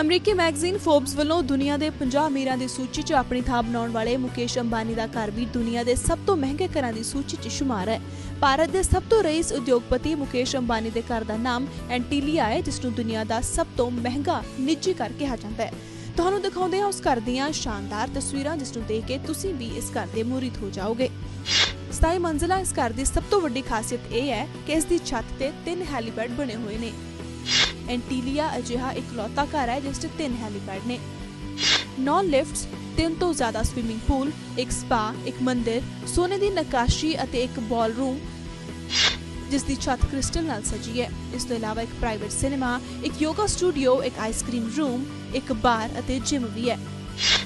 ਅਮਰੀਕੀ magazine Forbes ਵੱਲੋਂ ਦੁਨੀਆ ਦੇ 50 ਅਮੀਰਾਂ ਦੀ ਸੂਚੀ 'ਚ ਆਪਣੀ ਥਾਂ ਬਣਾਉਣ ਵਾਲੇ ਮੁਕੇਸ਼ ਅੰਬਾਨੀ ਦਾ ਘਰ ਵੀ ਦੁਨੀਆ ਦੇ ਸਭ ਤੋਂ ਮਹਿੰਗੇ ਘਰਾਂ ਦੀ ਸੂਚੀ 'ਚ ਸ਼ੁਮਾਰ ਹੈ। ਭਾਰਤ ਦੇ ਸਭ ਤੋਂ ਰਈਸ ਉਦਯੋਗਪਤੀ ਮੁਕੇਸ਼ ਅੰਬਾਨੀ ਦੇ ਘਰ ਦਾ ਨਾਮ ਐਂਟੀਲੀਆ ਹੈ, ਜਿਸ ਨੂੰ ਦੁਨੀਆ ਦਾ ਸਭ ਤੋਂ ਮਹਿੰਗਾ ਨਿੱਜੀ ਘਰ ਕਿਹਾ ਜਾਂਦਾ ਹੈ। ਤੁਹਾਨੂੰ ਦਿਖਾਉਂਦੇ ਹਾਂ ਉਸ ਘਰ ਦੀਆਂ ਸ਼ਾਨਦਾਰ ਤਸਵੀਰਾਂ, ਜਿਸ ਨੂੰ ਦੇਖ ਕੇ ਤੁਸੀਂ ਵੀ ਇਸ ਘਰ ਦੇ ਮੁਰੀਦ ਹੋ ਜਾਓਗੇ। ਸਤਾਈ ਮੰਜ਼ਿਲਾ ਇਸ ਘਰ ਦੀ ਸਭ ਤੋਂ ਵੱਡੀ ਖਾਸੀਅਤ ਇਹ ਹੈ ਕਿ ਇਸ ਦੀ ਛੱਤ ਤੇ ਤਿੰਨ ਹੈਲੀਪੈਡ ਬਣੇ ਹੋਏ ਨੇ। ਐਂਟੀਲੀਆ ਅਜਿਹਾ ਇਕਲੌਤਾ ਘਰ ਹੈ ਜਿਸ 'ਚ ਤਿੰਨ ਹੈਲੀਪੈਡ ਨੇ। ਨੌ ਲਿਫਟਸ, ਤਿੰਨ ਤੋਂ ਜ਼ਿਆਦਾ ਸਵਿਮਿੰਗ ਪੂਲ ਇੱਕ ਸਪਾ ਇੱਕ ਮੰਦਿਰ, ਸੋਨੇ ਦੀ ਨਕਾਸ਼ੀ ਅਤੇ ਇੱਕ ਬਾਲਰੂਮ ਜਿਸ ਦੀ ਛੱਤ ਕ੍ਰਿਸਟਲ ਨਾਲ ਸਜੀ ਹੈ। ਇਸ ਤੋਂ ਇਲਾਵਾ ਇੱਕ ਪ੍ਰਾਈਵੇਟ ਸਿਨੇਮਾ ਇੱਕ ਯੋਗਾ ਸਟੂਡੀਓ ਇੱਕ ਆਈਸਕ੍ਰੀਮ ਰੂਮ ਇੱਕ ਬਾਰ ਅਤੇ ਜਿਮ ਵੀ ਹੈ।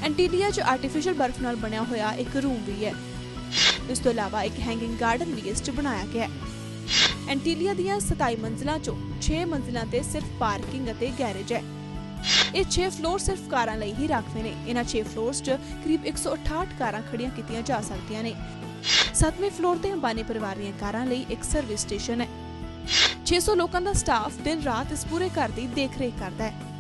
ਐਂਟੀਲੀਆ 'ਚ ਆਰਟੀਫੀਸ਼ੀਅਲ ਬਰਫ਼ ਨਾਲ ਬਣਿਆ ਹੋਇਆ ਇੱਕ ਰੂਮ ਵੀ ਹੈ। ਇਸ ਤੋਂ ਇਲਾਵਾ ਇੱਕ ਹੈਂਗਿੰਗ ਗਾਰਡਨ ਵੀ ਇਸ 'ਚ ਬਣਾਇਆ ਗਿਆ ਹੈ। ਐਂਟੀਲੀਆ ਦੀਆਂ 27 ਮੰਜ਼ਿਲਾਂ 'ਚੋਂ 6 ਮੰਜ਼ਿਲਾਂ ਤੇ ਸਿਰਫ ਪਾਰਕਿੰਗ ਅਤੇ ਗੈਰੇਜ ਹੈ। ਇਹ 6 ਫਲੋਰ ਸਿਰਫ ਕਾਰਾਂ ਲਈ ਹੀ ਰਾਖਵੇਂ ਨੇ। ਇਹਨਾਂ 6 ਫਲੋਰਸ 'ਚ ਕਰੀਬ 168 ਕਾਰਾਂ ਖੜੀਆਂ ਕੀਤੀਆਂ ਜਾ ਸਕਦੀਆਂ ਨੇ। 7ਵੇਂ ਫਲੋਰ ਤੇ ਅੰਬਾਨੀ ਪਰਿਵਾਰ ਦੀਆਂ ਕਾਰਾਂ ਲਈ ਇੱਕ ਸਰਵਿਸ ਸਟੇਸ਼ਨ ਹੈ। 600 ਲੋਕਾਂ ਦਾ ਸਟਾਫ ਦਿਨ ਰਾਤ ਇਸ ਪੂਰੇ ਘਰ ਦੀ ਦੇਖਰੇਖ ਕਰਦਾ ਹੈ।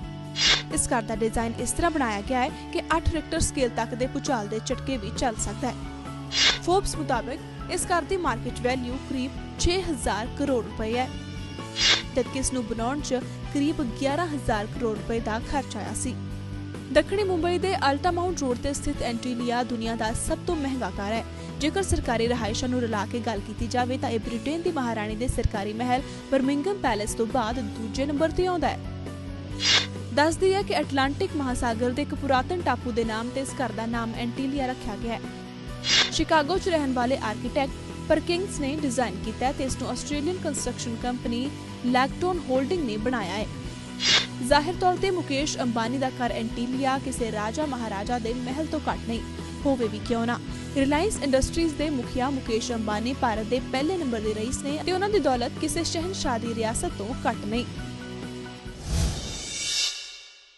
ਇਸ ਘਰ ਦਾ ਡਿਜ਼ਾਈਨ ਇਸ ਤਰ੍ਹਾਂ ਬਣਾਇਆ ਗਿਆ ਹੈ ਕਿ 8 ਰਿਕਟਰ ਸਕੇਲ ਤੱਕ ਦੇ ਭੂਚਾਲ ਦੇ ਝਟਕੇ ਵੀ ਚੱਲ ਸਕਦਾ ਹੈ। ਫੋਰਬਸ ਮੁਤਾਬਕ, ਇਸ ਘਰ ਦੀ ਮਾਰਕੀਟ ਵੈਲਿਊ ਕਰੀਬ 6000 ਕਰੋੜ ਰੁਪਏ ਹੈ। ਜਦਕਿ ਇਸ ਨੂੰ ਬਣਾਉਣ 'ਚ ਕਰੀਬ 11000 ਕਰੋੜ ਰੁਪਏ ਦਾ ਖਰਚ ਆਇਆ ਸੀ। ਦੱਖਣੀ ਮੁੰਬਈ ਦੇ ਅਲਟਾਮਾਊਂਟ ਰੋਡ ਤੇ ਸਥਿਤ ਐਂਟੀਲੀਆ ਦੁਨੀਆ ਦਾ ਸਭ ਤੋਂ ਮਹਿੰਗਾ ਘਰ ਹੈ। ਜੇਕਰ ਸਰਕਾਰੀ ਰਹਾਇਸ਼ਾਂ ਨੂੰ ਰਲਾ ਕੇ ਗੱਲ ਕੀਤੀ ਜਾਵੇ ਤਾਂ ਇਹ ਬ੍ਰਿਟੇਨ ਦੀ ਮਹਾਰਾਣੀ ਦੇ ਸਰਕਾਰੀ ਮਹਿਲ ਬਰਮਿੰਗਮ ਪੈਲੇਸ ਤੋਂ ਬਾਅਦ ਦੂਜੇ ਨੰਬਰ ਤੇ ਆਉਂਦਾ ਹੈ। ਦੱਸਦੀ ਹੈ ਕਿ ਐਟਲਾਂਟਿਕ ਮਹਾਸਾਗਰ ਦੇ ਇੱਕ ਪੁਰਾਤਨ ਟਾਪੂ ਦੇ ਨਾਮ ਤੇ ਇਸ ਘਰ ਦਾ ਨਾਮ ਐਂਟੀਲੀਆ ਰੱਖਿਆ ਗਿਆ ਹੈ। ਸ਼ਿਕਾਗੋ 'ਚ ਰਹਿਣ ਵਾਲੇ ਆਰਕੀਟੈਕਟ ਪਰਕਿੰਗਸ ਨੇ ਡਿਜ਼ਾਈਨ ਕੀਤਾ ਹੈ ਤੇ ਇਸ ਨੂੰ Australian construction company Leighton holding ਨੇ ਬਣਾਇਆ ਹੈ। ਜ਼ਾਹਿਰ ਤੌਰ ਤੇ ਮੁਕੇਸ਼ ਅੰਬਾਨੀ ਦਾ ਘਰ ਐਂਟੀਲੀਆ ਕਿਸੇ ਰਾਜਾ ਮਹਾਰਾਜਾ ਦੇ ਮਹਿਲ ਤੋਂ ਘੱਟ ਨਹੀਂ, ਹੋਵੇ ਵੀ ਕਿਉਂ ਨਾ। ਰਿਲਾਇੰਸ ਇੰਡਸਟਰੀਜ਼ ਦੇ ਮੁਖੀਆ ਮੁਕੇਸ਼ ਅੰਬਾਨੀ ਭਾਰਤ ਦੇ ਪਹਿਲੇ ਨੰਬਰ ਦੇ ਰਈਸ ਨੇ ਤੇ ਉਹਨਾਂ ਦੀ ਦੌਲਤ ਕਿਸੇ ਸ਼ਹਿਨशाह ਦੀ ਰਿਆਸਤ ਤੋਂ ਘੱਟ ਨਹੀਂ।